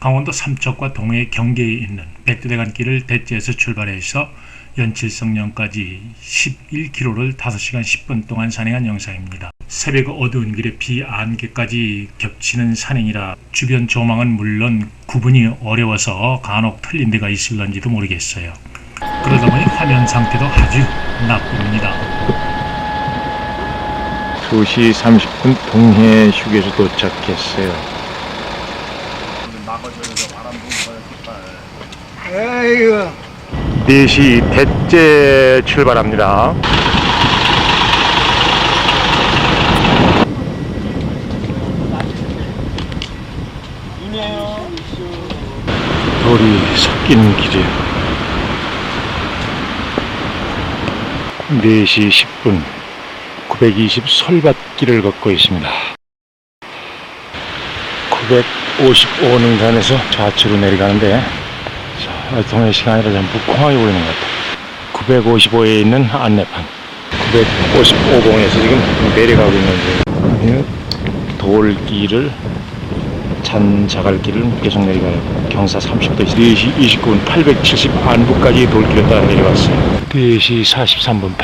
강원도 삼척과 동해 경계에 있는 백두대간길을 대지에서 출발해서 연칠성령까지 11km를 5시간 10분 동안 산행한 영상입니다. 새벽 어두운 길에 비 안개까지 겹치는 산행이라 주변 조망은 물론 구분이 어려워서 간혹 틀린 데가 있을런지도 모르겠어요. 그러다 보니 화면 상태도 아주 나쁩니다. 2시 30분 동해 휴게소 도착했어요. 에이구 4시 대째 출발합니다. 돌이 섞이는 길이에요. 4시 10분 920 솔밭길을 걷고 있습니다. 955능선에서 좌측으로 내려가는데 자, 동해 시간이라 좀 무콩하게 보이는 것 같아요. 955에 있는 안내판 955봉에서 지금 내려가고 있는데 돌길을 잔 자갈길을 계속 내려가요. 경사 30도 4시 29분 870 안부까지 돌길을 따라 내려갔어요. 4시 43분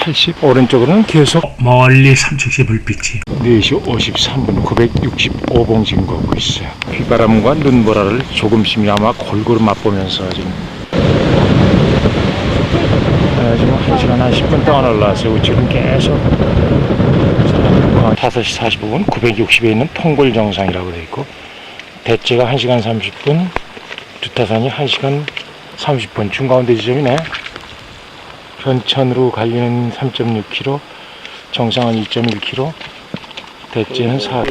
880 오른쪽으로는 계속 멀리 삼척시 불빛이 4시 53분 965봉 지금 걷고 있어요. 휘바람과 눈보라를 조금씩이나마 골고루 맛보면서 지금 아, 지금 1시간 한 10분 동안 올라왔어요. 지금 계속 5시 45분 960에 있는 통골 정상이라고 되어 있고 대체가 1시간 30분 두타산이 1시간 30분 중가운데 지점이네. 현천으로 갈리는 3.6km 정상은 2.1km 대체는 4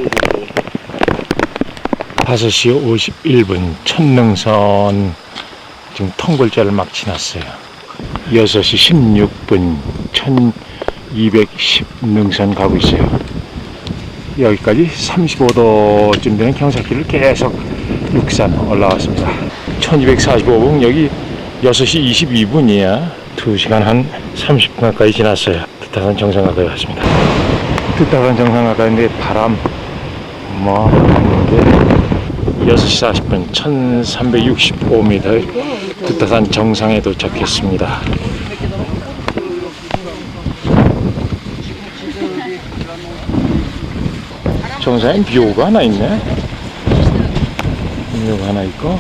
5시 51분 천능선. 지금 통골자를 막 지났어요. 6시 16분 1210 능선 가고 있어요. 여기까지 35도쯤 되는 경사길을 계속 육산 올라왔습니다. 1245분 여기 6시 22분이야 2시간 한 30분 가까이 지났어요. 뜻하산 정상 가까이 왔습니다. 뜻하산 정상 가까이인데 바람 뭐 이게 6시 40분 1365m 뜻하산 정상에 도착했습니다. 정상에 묘가 하나 있네. 묘가 하나 있고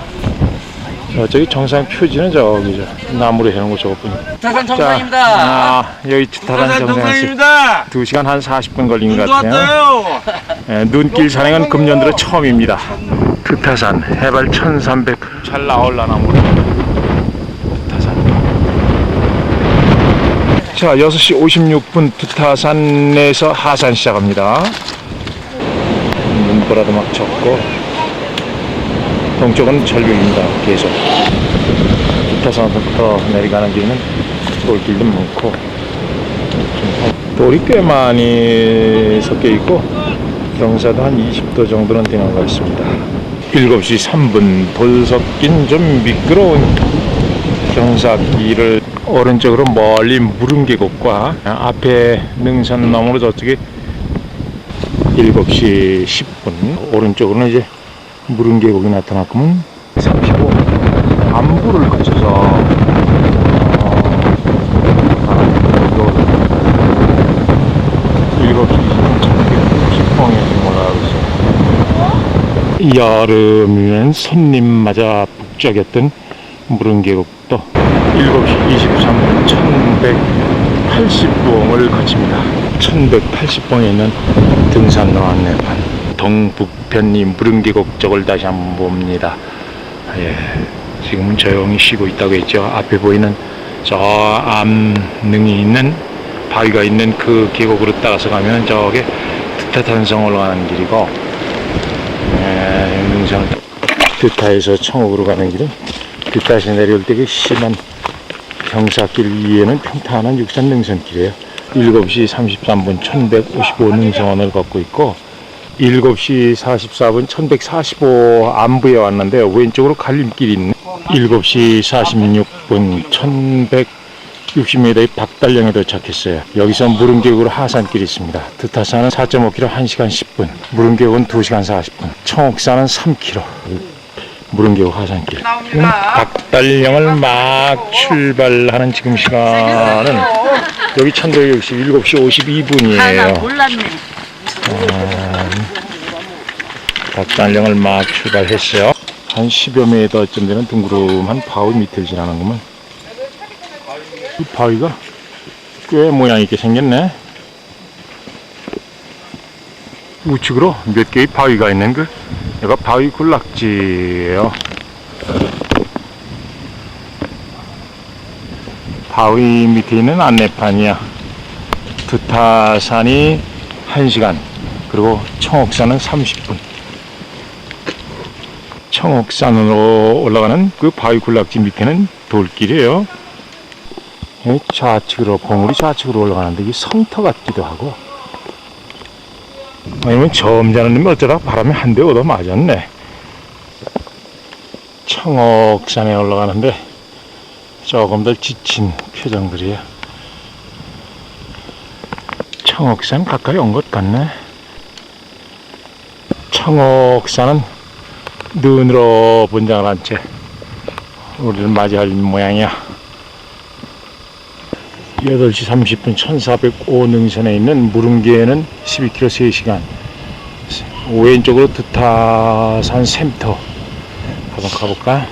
저기 정상 표지는 저기죠 나무로 해놓은 거 저거뿐이 타산 자, 정상입니다. 아, 여기 정상에서 정상입니다. 2시간 한 40분 걸린 것 같아요 왔어요. 예, 눈길 산행은 금년 들어 처음입니다. 드타산 해발 1300. 잘 나올라나 모르. 자, 6시 56분 드타산에서 하산 시작합니다. 눈보라도 막 쳤고 동쪽은 절벽입니다. 계속. 드타산부터 내려가는 길은 돌길도 많고 좀 돌이 꽤 많이 섞여 있고 경사도 한 20도 정도는 되는 것 같습니다. 7시 3분 돌 섞인 좀 미끄러운 경사길을 오른쪽으로 멀리 무릉계곡과 앞에 능선 너머로 저쪽에 7시 10분 오른쪽으로는 이제 무릉계곡이 나타났구만 35 안부를 거쳐서 이거 7시 20분에 지금 올라가고 있어요. 여름이면 손님마저 북적였던 무릉계곡도 7시 23분 1180봉을 거칩니다. 1180봉에 있는 등산로 안내판 동북편리 무릉계곡 쪽을 다시 한번 봅니다. 예, 지금은 조용히 쉬고 있다고 했죠. 앞에 보이는 저 암릉이 있는 바위가 있는 그 계곡으로 따라서 가면 저게 드타탄성 올라가는 길이고 예, 능선 드타에서 청옥으로 가는 길은 드타에서 내려올 때 그 심한 경사길 위에는 평탄한 육산 능선길이에요 7시 33분 1155 능선을 걷고 있고 7시 44분 1145 안부에 왔는데 왼쪽으로 갈림길이 있네. 7시 46분 1160m의 박달령에 도착했어요. 여기서 무릉계곡으로 하산길이 있습니다. 드타산은 4.5km 1시간 10분. 무릉계곡은 2시간 40분. 청옥산은 3km 무릉계곡 하산길. 지금 박달령을 막 출발하는 지금 시간은 여기 천도 역시 7시 아, 나 52분이에요. 박달령을 막 출발했어요. 한 10여 미터쯤 되는 둥그름한 바위 밑을 지나는구만. 이 바위가 꽤 모양 있게 생겼네. 우측으로 몇 개의 바위가 있는 그, 여기가 바위 군락지예요. 바위 밑에 있는 안내판이야. 두타산이 1시간, 그리고 청옥산은 30분. 청옥산으로 올라가는 그 바위 군락지 밑에는 돌길이에요. 좌측으로, 봉우리 좌측으로 올라가는데 이게 성터 같기도 하고. 아니면 점잖은 놈이 어쩌다 바람에 한 대 얻어 맞았네. 청옥산에 올라가는데 조금 더 지친 표정들이에요. 청옥산 가까이 온 것 같네. 청옥산은 눈으로 분장을 한 채 우리를 맞이할 모양이야. 8시 30분 1405 능선에 있는 무릉계에는 12km 3시간 왼쪽으로 두타산 샘터 한번 가볼까?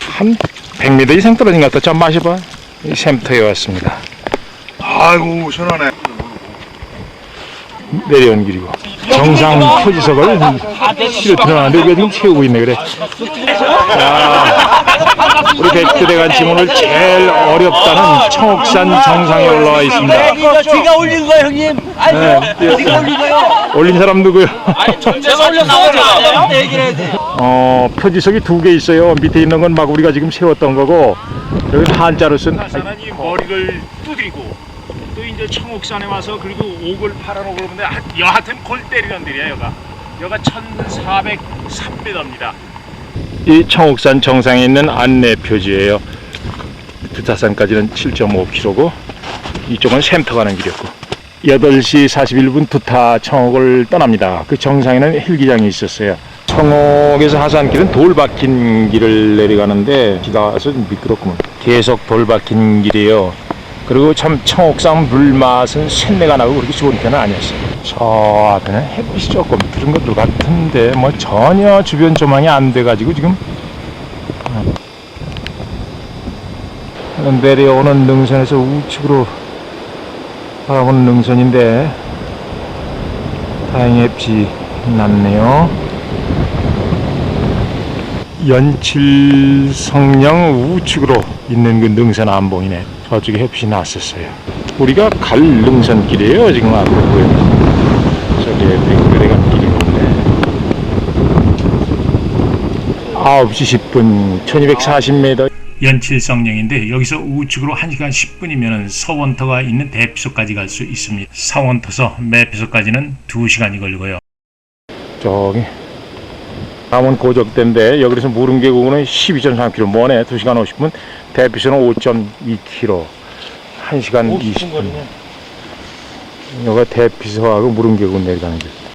한 100m 이상 떨어진 것 같다. 좀 마셔봐. 이 샘터에 왔습니다. 아이고 시원하네. 내려온 길이고 정상 표지석을 실어 들어가는데 우리가 지금 채우고 있네 그래 자, 우리 백두대간 지문을 제일 어렵다는 청옥산 정상에 올라와 있습니다 이거 제가 올린 거예요, 형님. 아니, 네, 제가 올린 거예요. 올린 사람 누구요? 제가. 얘기를 해야 돼. 어, 표지석이 두 개 있어요 밑에 있는 건 막 우리가 지금 세웠던 거고 여기 한자로 쓴 사람이 머리를 두드리고 또 이제 청옥산에 와서 그리고 옥을 팔아놓고 그러는데 하- 여하튼 골 때리는 데이야 여가 여가 1403m입니다 이 청옥산 정상에 있는 안내 표지예요. 두타산까지는 7.5km고 이쪽은 샘터 가는 길이었고 8시 41분 두타 청옥을 떠납니다. 그 정상에는 헬기장이 있었어요. 청옥에서 하산길은 돌 박힌 길을 내려가는데 비가 좀 미끄럽구만. 계속 돌 박힌 길이에요. 그리고 참 청옥산 물맛은 샌내가 나고 그렇게 좋은 편은 아니었어요. 저 앞에는 햇빛이 조금 들은 것도 같은데 뭐 전혀 주변 조망이 안 돼가지고 지금 어, 내려오는 능선에서 우측으로 바라보는 능선인데 다행히 햇빛이 났네요. 연칠성령 우측으로 있는 그 능선 안 보이네. 저쪽에 햇빛이 났었어요. 우리가 갈 능선길이에요. 지금 앞으로 보여요. 저기 길이 있는데 9시 10분 1240m 연칠성령인데 여기서 우측으로 1시간 10분이면 서원터가 있는 대피소까지 갈 수 있습니다 서원터서 매피소까지는 2시간이 걸리고요 저기 남은 고적대인데 여기서 무릉계곡은 12.3km 머네? 2시간 50분? 대피소는 5.2km 1시간 20분 여기가 대피소하고 무릉계곡 내려가는 길